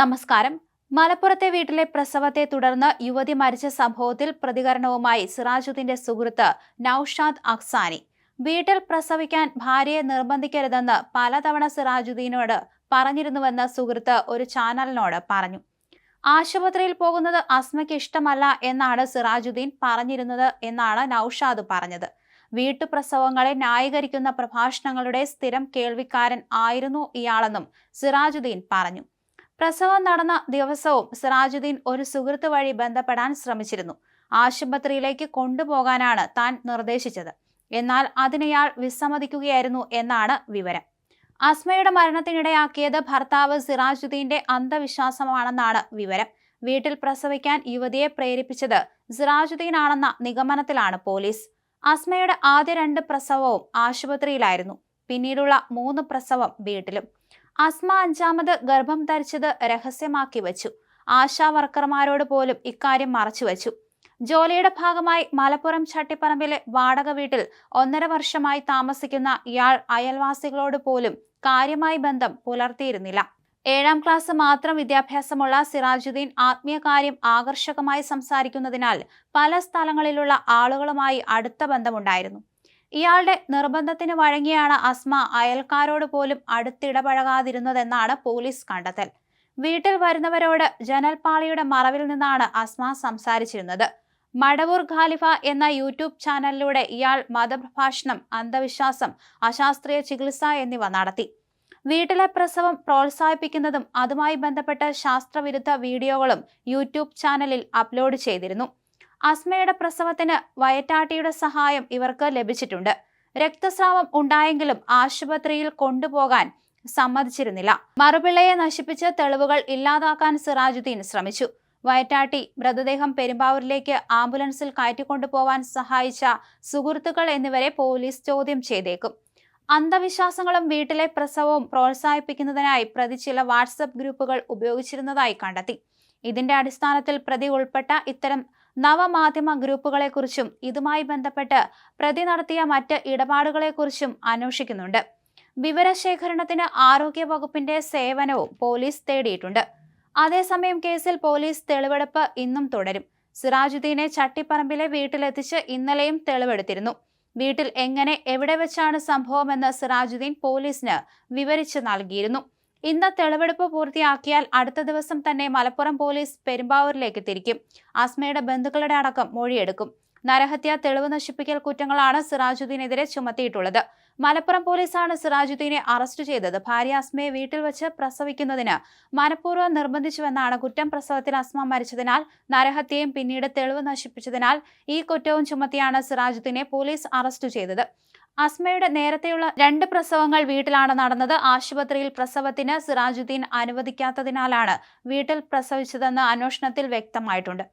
നമസ്കാരം. മലപ്പുറത്തെ വീട്ടിലെ പ്രസവത്തെ തുടർന്ന് യുവതി മരിച്ച സംഭവത്തിൽ പ്രതികരണവുമായി സിറാജുദ്ദീന്റെ സുഹൃത്ത് നൌഷാദ് അക്സാനി. വീട്ടിൽ പ്രസവിക്കാൻ ഭാര്യയെ നിർബന്ധിക്കരുതെന്ന് പലതവണ സിറാജുദ്ദീനോട് പറഞ്ഞിരുന്നുവെന്ന് സുഹൃത്ത് ഒരു ചാനലിനോട് പറഞ്ഞു. ആശുപത്രിയിൽ പോകുന്നത് അസ്മയ്ക്ക് ഇഷ്ടമല്ല എന്നാണ് സിറാജുദ്ദീൻ പറഞ്ഞിരുന്നത് എന്നാണ് നൌഷാദ് പറഞ്ഞത്. വീട്ടുപ്രസവങ്ങളെ ന്യായീകരിക്കുന്ന പ്രഭാഷണങ്ങളുടെ സ്ഥിരം കേൾവിക്കാരൻ ആയിരുന്നു ഇയാളെന്നും സിറാജുദ്ദീൻ പറഞ്ഞു. പ്രസവം നടന്ന ദിവസവും സിറാജുദ്ദീൻ ഒരു സുഹൃത്ത് വഴി ബന്ധപ്പെടാൻ ശ്രമിച്ചിരുന്നു. ആശുപത്രിയിലേക്ക് കൊണ്ടുപോകാനാണ് താൻ നിർദ്ദേശിച്ചത്. എന്നാൽ അതിനയാൾ വിസമ്മതിക്കുകയായിരുന്നു എന്നാണ് വിവരം. അസ്മയുടെ മരണത്തിനിടയാക്കിയത് ഭർത്താവ് സിറാജുദ്ദീന്റെ അന്ധവിശ്വാസമാണെന്നാണ് വിവരം. വീട്ടിൽ പ്രസവിക്കാൻ യുവതിയെ പ്രേരിപ്പിച്ചത് സിറാജുദ്ദീൻ ആണെന്ന നിഗമനത്തിലാണ് പോലീസ്. അസ്മയുടെ ആദ്യ രണ്ട് പ്രസവവും ആശുപത്രിയിലായിരുന്നു. പിന്നീടുള്ള മൂന്ന് പ്രസവം വീട്ടിലും. അസ്മ അഞ്ചാമത് ഗർഭം ധരിച്ചത് രഹസ്യമാക്കി വച്ചു. ആശാ വർക്കർമാരോട് പോലും ഇക്കാര്യം മറച്ചുവെച്ചു ജോലിയുടെ ഭാഗമായി മലപ്പുറം ചട്ടിപ്പറമ്പിലെ വാടക വീട്ടിൽ ഒന്നര വർഷമായി താമസിക്കുന്ന ഇയാൾ അയൽവാസികളോട് പോലും കാര്യമായി ബന്ധം പുലർത്തിയിരുന്നില്ല. ഏഴാം ക്ലാസ് മാത്രം വിദ്യാഭ്യാസമുള്ള സിറാജുദ്ദീൻ ആത്മീയകാര്യം ആകർഷകമായി സംസാരിക്കുന്നതിനാൽ പല സ്ഥലങ്ങളിലുള്ള ആളുകളുമായി അടുത്ത ബന്ധമുണ്ടായിരുന്നു. ഇയാളുടെ നിർബന്ധത്തിന് വഴങ്ങിയാണ് അസ്മ അയൽക്കാരോട് പോലും അടുത്തിടപഴകാതിരുന്നതെന്നാണ് പോലീസ് കണ്ടെത്തൽ. വീട്ടിൽ വരുന്നവരോട് ജനൽപാളിയുടെ മറവിൽ നിന്നാണ് അസ്മ സംസാരിച്ചിരുന്നത്. മടവൂർ ഖാലിഫ എന്ന യൂട്യൂബ് ചാനലിലൂടെ ഇയാൾ മതപ്രഭാഷണം അന്ധവിശ്വാസം അശാസ്ത്രീയ ചികിത്സ എന്നിവ നടത്തി. വീട്ടിലെ പ്രസവം പ്രോത്സാഹിപ്പിക്കുന്നതും അതുമായി ബന്ധപ്പെട്ട ശാസ്ത്രവിരുദ്ധ വീഡിയോകളും യൂട്യൂബ് ചാനലിൽ അപ്ലോഡ് ചെയ്തിരുന്നു. അസ്മയുടെ പ്രസവത്തിന് വയറ്റാട്ടിയുടെ സഹായം ഇവർക്ക് ലഭിച്ചിട്ടുണ്ട്. രക്തസ്രാവം ഉണ്ടായെങ്കിലും ആശുപത്രിയിൽ കൊണ്ടുപോകാൻ സമ്മതിച്ചിരുന്നില്ല. മറുപിള്ളയെ നശിപ്പിച്ച് തെളിവുകൾ ഇല്ലാതാക്കാൻ സിറാജുദ്ദീൻ ശ്രമിച്ചു. വയറ്റാട്ടി മൃതദേഹം പെരുമ്പാവൂരിലേക്ക് ആംബുലൻസിൽ കയറ്റിക്കൊണ്ടുപോവാൻ സഹായിച്ച സുഹൃത്തുക്കൾ എന്നിവരെ പോലീസ് ചോദ്യം ചെയ്തേക്കും. അന്ധവിശ്വാസങ്ങളും വീട്ടിലെ പ്രസവവും പ്രോത്സാഹിപ്പിക്കുന്നതിനായി പ്രതി ചില വാട്സപ്പ് ഗ്രൂപ്പുകൾ ഉപയോഗിച്ചിരുന്നതായി കണ്ടെത്തി. ഇതിന്റെ അടിസ്ഥാനത്തിൽ പ്രതി ഉൾപ്പെട്ട ഇത്തരം നവമാധ്യമ ഗ്രൂപ്പുകളെക്കുറിച്ചും ഇതുമായി ബന്ധപ്പെട്ട് പ്രതി നടത്തിയ മറ്റ് ഇടപാടുകളെക്കുറിച്ചും അന്വേഷിക്കുന്നുണ്ട്. വിവരശേഖരണത്തിന് ആരോഗ്യ വകുപ്പിന്റെ സേവനവും പോലീസ് തേടിയിട്ടുണ്ട്. അതേസമയം കേസിൽ പോലീസ് തെളിവെടുപ്പ് ഇന്നും തുടരും. സിറാജുദ്ദീനെ ചട്ടിപ്പറമ്പിലെ വീട്ടിലെത്തിച്ച് ഇന്നലെയും തെളിവെടുത്തിരുന്നു. വീട്ടിൽ എങ്ങനെ എവിടെ വെച്ചാണ് സംഭവമെന്ന് സിറാജുദ്ദീൻ പോലീസിന് വിവരിച്ചു നൽകിയിരുന്നു. ഇന്ന് തെളിവെടുപ്പ് പൂർത്തിയാക്കിയാൽ അടുത്ത ദിവസം തന്നെ മലപ്പുറം പോലീസ് പെരുമ്പാവൂരിലേക്ക് തിരിക്കും. ആസ്മയുടെ ബന്ധുക്കളുടെ അടക്കം മൊഴിയെടുക്കും. നരഹത്യ തെളിവ് നശിപ്പിക്കൽ കുറ്റങ്ങളാണ് സിറാജുദ്ദീനെതിരെ ചുമത്തിയിട്ടുള്ളത്. മലപ്പുറം പോലീസാണ് സിറാജുദ്ദീനെ അറസ്റ്റ് ചെയ്തത്. ഭാര്യ അസ്മയെ വീട്ടിൽ വെച്ച് പ്രസവിക്കുന്നതിന് മനഃപൂർവം നിർബന്ധിച്ചുവെന്നാണ് കുറ്റം പ്രസവത്തിൽ അസ്മ മരിച്ചതിനാൽ നരഹത്യയും പിന്നീട് തെളിവ് നശിപ്പിച്ചതിനാൽ ഈ കുറ്റവും ചുമത്തിയാണ് സിറാജുദ്ദീനെ പോലീസ് അറസ്റ്റ് ചെയ്തത്. അസ്മയുടെ നേരത്തെയുള്ള രണ്ട് പ്രസവങ്ങൾ വീട്ടിലാണ് നടന്നത്. ആശുപത്രിയിൽ പ്രസവത്തിന് സിറാജുദ്ദീൻ അനുവദിക്കാത്തതിനാലാണ് വീട്ടിൽ പ്രസവിച്ചതെന്ന് അന്വേഷണത്തിൽ വ്യക്തമായിട്ടുണ്ട്.